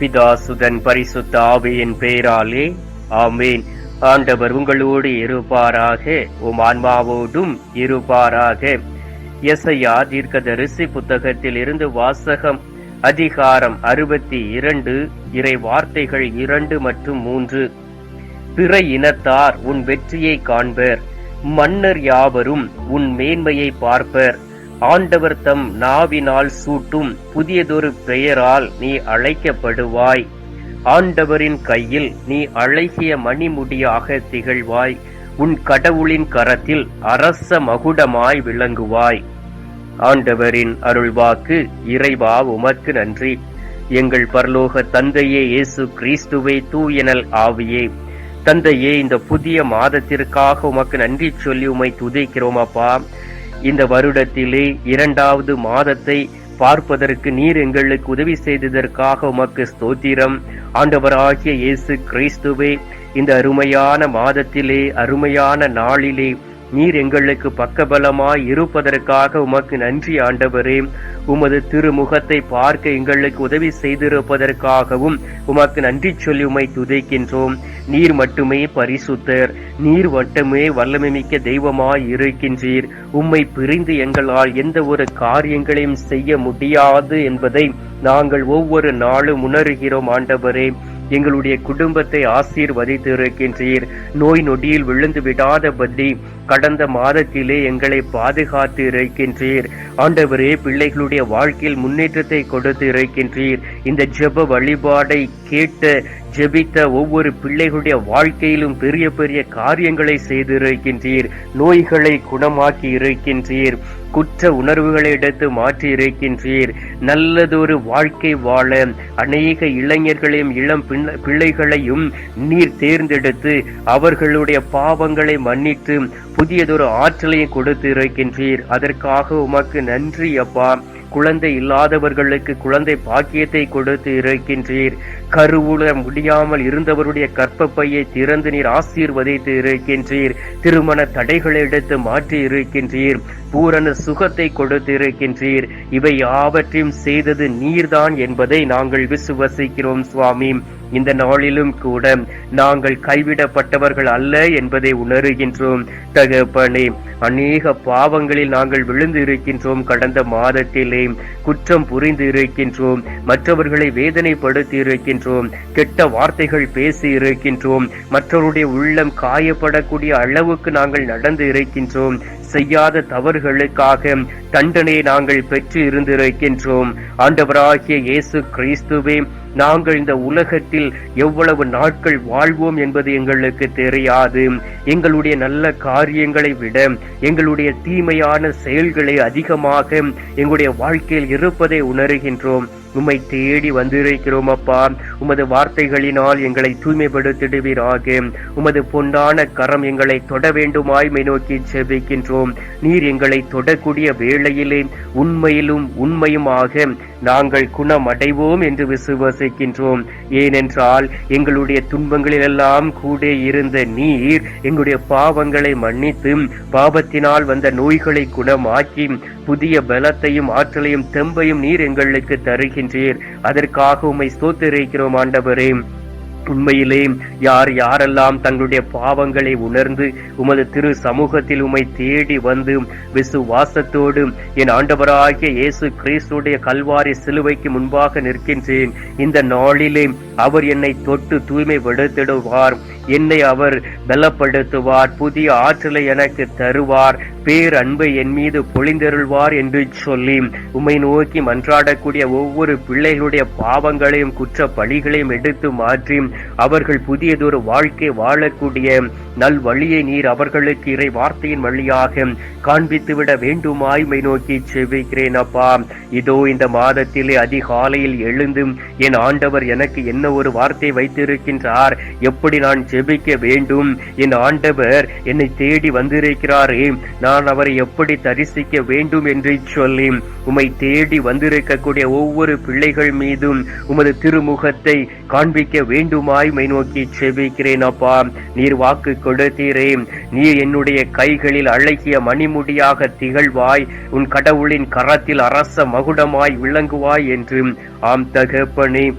பிதாசுதன் பரிசுத்த ஆவியின் பெயராலே ஆமேன். ஆண்டவர் உங்களோடு இருப்பாராக உம் ஆன்மாவோடும் இருப்பாராக. எசையா தீர்க்கதரிசி புத்தகத்தில் இருந்து வாசகம் அதிகாரம் அறுபத்தி இரண்டு இறை வார்த்தைகள் இரண்டு மற்றும் மூன்று. பிற இனத்தார் உன் வெற்றியை காண்பர் மன்னர் யாவரும் உன் மேன்மையை பார்ப்பர். ஆண்டவர் தம் நாவினால் சூட்டும் புதியதொரு பெயரால் நீ அழைக்கப்படுவாய். ஆண்டவரின் கையில் நீ அழகிய மணிமுடியாக திகழ்வாய். உன் கடவுளின் கரத்தில் அரச மகுடமாய் விளங்குவாய். ஆண்டவரின் அருள்வாக்கு இறைவா உமக்கு நன்றி. எங்கள் பரலோக தந்தையே இயேசு கிறிஸ்துவை தூயனல் ஆவியே. தந்தையே இந்த புதிய மாதத்திற்காக உமக்கு நன்றி சொல்லி உமை துதிக்கிறோம் அப்பா. இந்த வருடத்திலே இரண்டாவது மாதத்தை பார்ப்பதற்கு நீர் எங்களுக்கு உதவி செய்ததற்காக உமக்கு ஸ்தோத்திரம். ஆண்டவராகிய இயேசு கிறிஸ்துவே இந்த அருமையான மாதத்திலே அருமையான நாளிலே நீர் எங்களுக்கு பக்கபலமாய் இருப்பதற்காக உமக்கு நன்றி ஆண்டவரே. உமது திருமுகத்தை பார்க்க எங்களுக்கு உதவி செய்திருப்பதற்காகவும் உமக்கு நன்றி சொல்லி உமை துதைக்கின்றோம். நீர் மட்டுமே பரிசுத்தர். நீர் மட்டுமே வல்லமைமிக்க தெய்வமாய் இருக்கின்றீர். உம்மை பிரிந்து எங்களால் எந்த ஒரு காரியங்களையும் செய்ய முடியாது என்பதை நாங்கள் ஒவ்வொரு நாளும் உணர்கிறோம் ஆண்டவரே. எங்களுடைய குடும்பத்தை ஆசீர்வதித்து இருக்கின்றீர் நோய் நொடியில் விழுந்து விடாதபடி கடந்த மாதத்திலே எங்களை பாதுகாத்து இருக்கின்றீர் ஆண்டவரே பிள்ளைகளுடைய வாழ்க்கையில் முன்னேற்றத்தை கொடுத்து இருக்கின்றீர் இந்த ஜெப வழிபாடை கேட்டு ஜெபித்த ஒவ்வொரு பிள்ளைகளுடைய வாழ்க்கையிலும் பெரிய பெரிய காரியங்களை செய்திருக்கின்றீர். நோய்களை குணமாக்கி இருக்கின்றீர். குற்ற உணர்வுகளை எடுத்து மாற்றி இருக்கின்றீர். நல்லதொரு வாழ்க்கை வாழ அநேக இளைஞர்களையும் இளம் பிள்ளைகளையும் நீர் தேர்ந்தெடுத்து அவர்களுடைய பாவங்களை மன்னித்து புதியதொரு ஆற்றலையும் கொடுத்து இருக்கின்றீர் அதற்காக உமக்கு நன்றி அப்பா. குழந்தை இல்லாதவர்களுக்கு குழந்தை பாக்கியத்தை கொடுத்து இருக்கின்றீர். கருவுல முடியாமல் இருந்தவருடைய கற்பப்பையை திறந்து நீர் ஆசீர்வதித்து இருக்கின்றீர். திருமண தடைகளை எடுத்து மாற்றி இருக்கின்றீர். பூரண சுகத்தை கொடுத்து இருக்கின்றீர். இவை யாவற்றையும் செய்தது நீர்தான் என்பதை நாங்கள் விசுவசிக்கிறோம் சுவாமி. இந்த நாளிலும் கூட நாங்கள் கைவிடப்பட்டவர்கள் அல்ல என்பதை உணர்கின்றோம். தகப்பனே அநேக பாவங்களில் நாங்கள் விழுந்து இருக்கின்றோம் கடந்த மாதத்திலே குற்றம் புரிந்து இருக்கின்றோம் மற்றவர்களை வேதனைப்படுத்தி இருக்கின்றோம் கெட்ட வார்த்தைகள் பேசி இருக்கின்றோம் மற்றவருடைய உள்ளம் காயப்படக்கூடிய அளவுக்கு நாங்கள் நடந்து இருக்கின்றோம் செய்யாத தவறுகளுக்காக தண்டனையை நாங்கள் பெற்று இருந்திருக்கின்றோம் ஆண்டவராகிய இயேசு கிறிஸ்துவே நாங்கள் இந்த உலகத்தில் எவ்வளவு நாட்கள் வாழ்வோம் என்பது எங்களுக்கு தெரியாது. எங்களுடைய நல்ல காரியங்களை விட எங்களுடைய தீமையான செயல்களை அதிகமாக எங்களுடைய வாழ்க்கையில் இருப்பதை உணர்கின்றோம். உம்மை தேடி வந்திருக்கிறோம் அப்பா உமது வார்த்தைகளினால் எங்களை தூய்மைப்படுத்திடுவீராக. உமது பொண்டான கரம் எங்களை தொட வேண்டுமாய் நோக்கி செபிக்கின்றோம். நீர் எங்களை தொடக்கூடிய வேளையிலே உண்மையிலும் உண்மையுமாக நாங்கள் குணமடைவோம் என்று விசுவசிக்கின்றோம். ஏனென்றால் எங்களுடைய துன்பங்களிலெல்லாம் கூட இருந்த நீர் எங்களுடைய பாவங்களை மன்னித்து பாவத்தினால் வந்த நோய்களை குணமாக்கி புதிய பலத்தையும் ஆற்றலையும் தெம்பையும் நீர் எங்களுக்கு தருகின்றீர் அதற்காக உம்மை ஸ்தோத்திருக்கிறோம் ஆண்டவரே. உண்மையிலே யார் யாரெல்லாம் தங்களுடைய பாவங்களை உணர்ந்து உமது திரு சமூகத்தில் உமை தேடி வந்து விசுவாசத்தோடு என் ஆண்டவராகிய இயேசு கிறிஸ்துடைய கல்வாரி சிலுவைக்கு முன்பாக நிற்கின்றேன். இந்த நாளிலே அவர் என்னை தொட்டு தூய்மை விடுத்திடுவார். என்னை அவர் பலப்படுத்துவார் புதிய ஆற்றலை எனக்கு தருவார் பேர் அன்பை என் மீது பொழிந்தருள்வார் என்று சொல்லி உம்மை நோக்கி மன்றாடக்கூடிய ஒவ்வொரு பிள்ளைகளுடைய பாவங்களையும் குற்ற பழிகளையும் எடுத்து மாற்றி அவர்கள் புதியதொரு வாழ்க்கை வாழக்கூடிய நல் வழியை நீர் அவர்களுக்கு இறை வார்த்தையின் வழியாக காண்பித்துவிட வேண்டுமாய்மை நோக்கி செவிக்கிறேன் அப்பா. இதோ இந்த மாதத்திலே அதிகாலையில் எழுந்து என் ஆண்டவர் எனக்கு என்ன ஒரு வார்த்தை வைத்திருக்கின்றார்? எப்படி நான் ஜெபிக்க வேண்டும். என் ஆண்டவர் என்னை தேடி வந்திருக்கிறாரே. நான் அவரை எப்படி தரிசிக்க வேண்டும் என்று சொல்லி உமை தேடி வந்திருக்கக்கூடிய ஒவ்வொரு பிள்ளைகள் மீதும் உமது திருமுகத்தை காண்பிக்க வேண்டுமாய் மை நோக்கி செபிக்கிறேன் அப்பா. நீர் வாக்கு கொடுத்தீரே. நீர் என்னுடைய கைகளில் அழகிய மணிமுடியாக திகழ்வாய். உன் கடவுளின் கரத்தில் அரச மகுடமாய் விளங்குவாய் என்று. ஆம் தகப்பனே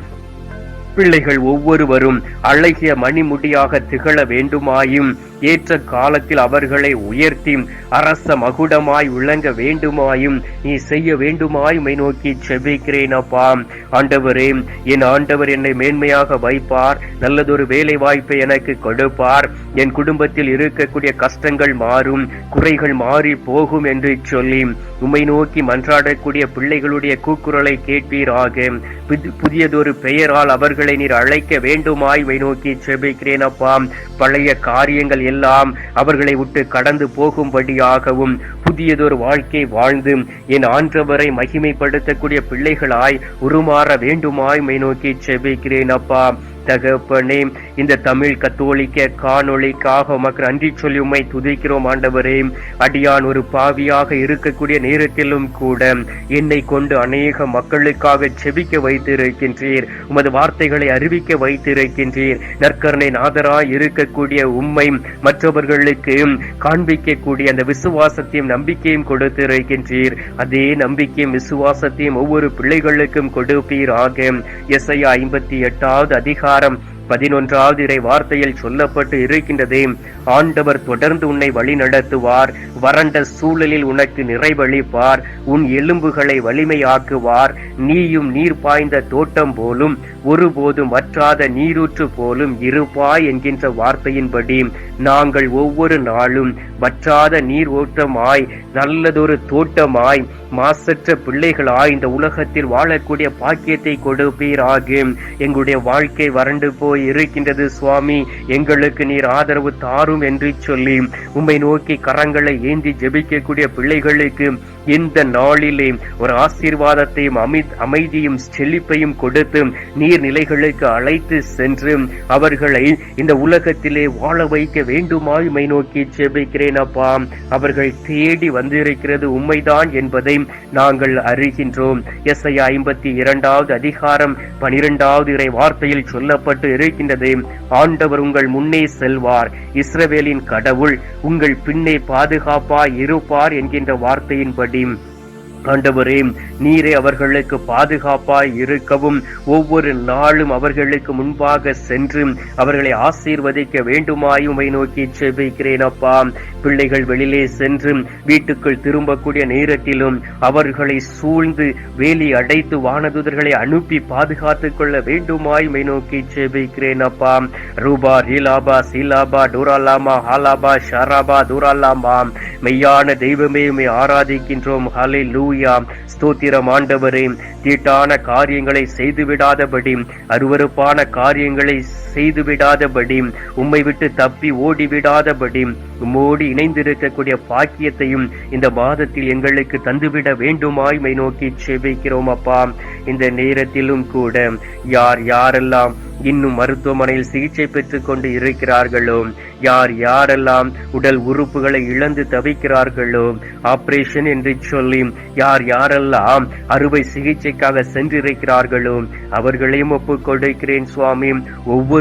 பிள்ளைகள் ஒவ்வொருவரும் அழகிய மணிமுடியாக திகழ வேண்டுமாயும் ஏற்ற காலத்தில் அவர்களை உயர்த்தி அரச மகுடமாய் விளங்க வேண்டுமாயும் நீ செய்ய வேண்டுமாய் உம்மை நோக்கி செபிக்கிறேன் அப்பா. ஆண்டவரே என் ஆண்டவர் என்னை மேன்மையாக வைப்பார் நல்லதொரு வேலை வாய்ப்பை எனக்கு கொடுப்பார். என் குடும்பத்தில் இருக்கக்கூடிய கஷ்டங்கள் மாறும் குறைகள் மாறி போகும் என்று சொல்லி உம்மை நோக்கி மன்றாடக்கூடிய பிள்ளைகளுடைய கூக்குரலை கேட்பீராக. புதியதொரு பெயரால் அவர்களை நீர் அழைக்க வேண்டுமாய் உம்மை நோக்கி செபிக்கிறேன் அப்பா. பழைய காரியங்கள் எல்லாம் அவர்களை விட்டு கடந்து போகும்படியாகவும் புதியதொரு வாழ்க்கை வாழ்ந்து என் ஆண்டவரை மகிமைப்படுத்தக்கூடிய பிள்ளைகளாய் உருமாற வேண்டுமாய் மை நோக்கி செபிக்கிறேன் அப்பா. தகப்பனே இந்த தமிழ் கத்தோலிக்க காணொளிக்காக உமக்கு நன்றி சொல்லி உம்மை துதிக்கிறோம் ஆண்டவரே. அடியான் ஒரு பாவியாக இருக்கக்கூடிய நேரத்திலும் கூட என்னை கொண்டு அநேக மக்களுக்காக செபிக்க வைத்திருக்கின்றீர். உமது வார்த்தைகளை அறிவிக்க வைத்திருக்கின்றீர். நற்கருணை நாதராய் இருக்கக்கூடிய உண்மை மற்றவர்களுக்கு காண்பிக்கக்கூடிய அந்த விசுவாசத்தையும் நம்பிக்கையும் கொடுத்திருக்கின்றீர். அதே நம்பிக்கையும் விசுவாசத்தையும் ஒவ்வொரு பிள்ளைகளுக்கும் கொடுப்பீராக. எஸ்ஐயா ஐம்பத்தி எட்டாவது அதிகாரம் பதினொன்றாவது இறை வார்த்தையில் சொல்லப்பட்டு இருக்கின்றதே ஆண்டவர் தொடர்ந்து உன்னை வழி நடத்துவார் வறண்ட சூழலில் உனக்கு நிறைவளிப்பார் உன் எலும்புகளை வலிமையாக்குவார் நீயும் நீர் பாய்ந்த தோட்டம் போலும் ஒருபோதும் வற்றாத நீரூற்று போலும் இருப்பாய் என்கின்ற வார்த்தையின்படி நாங்கள் ஒவ்வொரு நாளும் வற்றாத நீர் ஓட்டமாய் நல்லதொரு தோட்டமாய் மாசற்ற பிள்ளைகளாய் இந்த உலகத்தில் வாழக்கூடிய பாக்கியத்தை கொடுப்பீராக. எங்களுடைய வாழ்க்கை வறண்டு போய் இருக்கின்றது சுவாமி. எங்களுக்கு நீர் ஆதரவு தாரும் என்று சொல்லி உம்மை நோக்கி கரங்களை ஏந்தி ஜெபிக்கக்கூடிய பிள்ளைகளுக்கு இந்த நாளிலே ஒரு ஆசீர்வாதத்தையும் அமை- அமைதியும் செழிப்பையும் கொடுத்து நீர்நிலைகளுக்கு அழைத்து சென்று அவர்களை இந்த உலகத்திலே வாழ வைக்க வேண்டுமாய் மை நோக்கி செபிக்கிறேன் அப்பா. அவர்கள் தேடி வந்திருக்கிறது உண்மைதான் என்பதை நாங்கள் அறிகின்றோம். எஸ் ஐ ஐம்பத்தி இரண்டாவது அதிகாரம் பனிரெண்டாவது இறை வார்த்தையில் சொல்லப்பட்டு இருக்கின்றது. ஆண்டவர் உங்கள் முன்னே செல்வார். இஸ்ரவேலின் கடவுள் உங்கள் பின்னே பாதுகாப்பாய் இருப்பார் என்கின்ற வார்த்தையின்படி. ஆண்டவரே நீரே அவர்களுக்கு பாதுகாப்பாய் இருக்கவும் ஒவ்வொரு நாளும் அவர்களுக்கு முன்பாக சென்று அவர்களை ஆசீர்வதிக்க வேண்டுமாயும் உம்மை நோக்கி செபிக்கிறேன் அப்பா. பிள்ளைகள் வெளியிலே சென்று வீட்டுக்குள் திரும்பக்கூடிய நேரத்திலும் அவர்களை சூழ்ந்து வேலி அடைத்து வானதுதர்களை அனுப்பி பாதுகாத்துக் கொள்ள வேண்டுமாய் உம்மை நோக்கி செபிக்கிறேன் அப்பா. ரூபா ரீலாபா சீலாபா டூராலாமா ஹாலாபா ஷாராபா தூராலாமா. மெய்யான தெய்வமே உம்மை ஆராதிக்கின்றோம். ஹலே லூயா ஸ்தோத்திரம் ஆண்டவரே. தீட்டான காரியங்களை செய்துவிடாதபடி அருவருப்பான காரியங்களை செய்துவிடாதபடி உம்மை விட்டு தப்பி ஓடிவிடாதபடி உம்மோடு இணைந்திருக்கக்கூடிய பாக்கியத்தையும் இந்த மாதத்தில் எங்களுக்கு தந்துவிட வேண்டுமாய் மை நோக்கி செவிக்கிறோம் அப்பா. இந்த நேரத்திலும் கூட யார் யாரெல்லாம் இன்னும் மருத்துவமனையில் சிகிச்சை பெற்றுக் கொண்டு இருக்கிறார்களோ யார் யாரெல்லாம் உடல் உறுப்புகளை இழந்து தவிக்கிறார்களோ ஆபரேஷன் என்று சொல்லி யார் யாரெல்லாம் அறுவை சிகிச்சைக்காக சென்றிருக்கிறார்களோ அவர்களையும் ஒப்புக் கொடுக்கிறேன் சுவாமி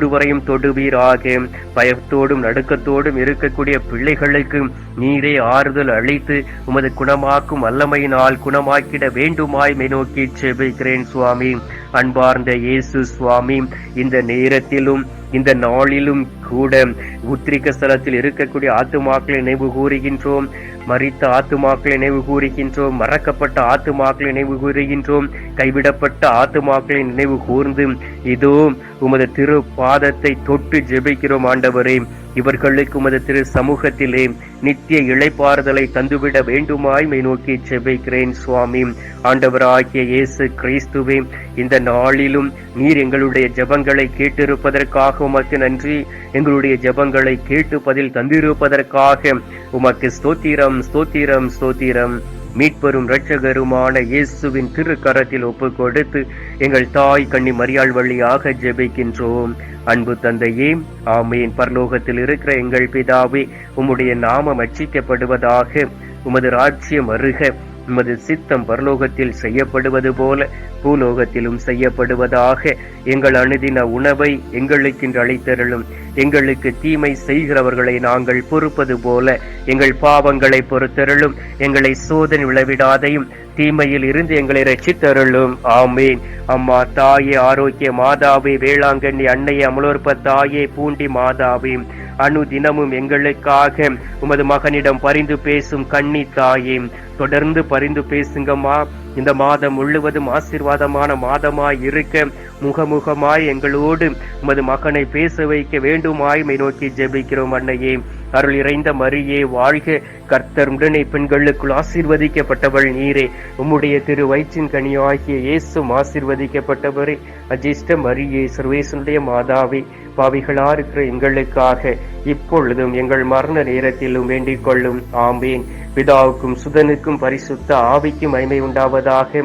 ஒவ்வொருவரையும் தொடுவீராக. பயத்தோடும் நடுக்கத்தோடும் இருக்கக்கூடிய பிள்ளைகளுக்கு நீரே ஆறுதல் அளித்து உமது குணமாக்கும் வல்லமையினால் குணமாக்கிட வேண்டுமாய் மை நோக்கி செபிக்கிறேன் சுவாமி. அன்பார்ந்த இயேசு சுவாமி இந்த நேரத்திலும் இந்த நாளிலும் கூட உத்திரிக்க ஸ்தலத்தில் இருக்கக்கூடிய ஆத்துமாக்களை நினைவு கூறுகின்றோம். மறித்த ஆத்துமாக்களை நினைவு கூறுகின்றோம். மறக்கப்பட்ட ஆத்துமாக்களை நினைவு கூறுகின்றோம். கைவிடப்பட்ட ஆத்துமாக்களை நினைவு கூர்ந்து இதோ உமது திரு பாதத்தை தொட்டு ஜெபிக்கிறோம் ஆண்டவரே. இவர்களுக்கு உமது திரு சமூகத்திலே நித்திய இழைப்பாறுதலை தந்துவிட வேண்டுமாய் மை நோக்கி ஜெபிக்கிறேன் சுவாமி. ஆண்டவராகிய இயேசு கிறிஸ்துவே இந்த நாளிலும் நீர் எங்களுடைய ஜபங்களை கேட்டிருப்பதற்காக உமக்கு நன்றி. எங்களுடைய ஜபங்களை கேட்டு பதில் தந்திருப்பதற்காக உமக்கு ஸ்தோத்திரம் ஸ்தோத்திரம் ஸ்தோத்திரம். மீட்பெரும் இரட்சகருமான இயேசுவின் திருக்கரத்தில் ஒப்பு கொடுத்து எங்கள் தாய் கண்ணி மரியாள் வழியாக ஜெபிக்கின்றோம். அன்பு தந்தையே ஆமையின் பரலோகத்தில் இருக்கிற எங்கள் பிதாவே உம்முடைய நாமம் அச்சிக்கப்படுவதாக உமது ராஜ்யம் அருக. உமது சித்தம் பரலோகத்தில் செய்யப்படுவது போல பூலோகத்திலும் செய்யப்படுவதாக எங்கள் அணுதின உணவை எங்களுக்கென்று அளித்தருளும். எங்களுக்கு தீமை செய்கிறவர்களை நாங்கள் பொறுப்பது போல எங்கள் பாவங்களை பொறுத்தருளும். எங்களை சோதனை விளைவிடாதையும் தீமையில் இருந்து எங்களை ரட்சித்தருளும் ஆமேன். அம்மா தாயே ஆரோக்கிய மாதாவே வேளாங்கண்ணி அன்னையே அமலோற்ப தாயே பூண்டி மாதாவே அணு தினமும் எங்களுக்காக உமது மகனிடம் பரிந்து பேசும் கண்ணி தாயே தொடர்ந்து பரிந்து பேசுங்கம்மா. இந்த மாதம் முழுவதும் ஆசீர்வாதமான மாதமாய் இருக்க முகமுகமாய் எங்களோடு உமது மகனை பேச வைக்க வேண்டுமாய் மை நோக்கி ஜெபிக்கிறோம் அன்னையே. அருள் இறைந்த மரியே வாழ்க. கர்த்தர் உடனே பெண்களுக்குள் ஆசீர்வதிக்கப்பட்டவள் நீரே. உம்முடைய திரு வயிற்றின் கனியாகிய இயேசும் ஆசீர்வதிக்கப்பட்டவரே. அஜிஷ்ட மரியே சர்வேசனுடைய மாதாவே பாவிகளா இருக்கிற எங்களுக்காக இப்பொழுதும் எங்கள் மரண நேரத்திலும் வேண்டிக் கொள்ளும். ஆம்பேன் பிதாவுக்கும் சுதனுக்கும் பரிசுத்த ஆவிக்கும் மைமை உண்டாவதாக.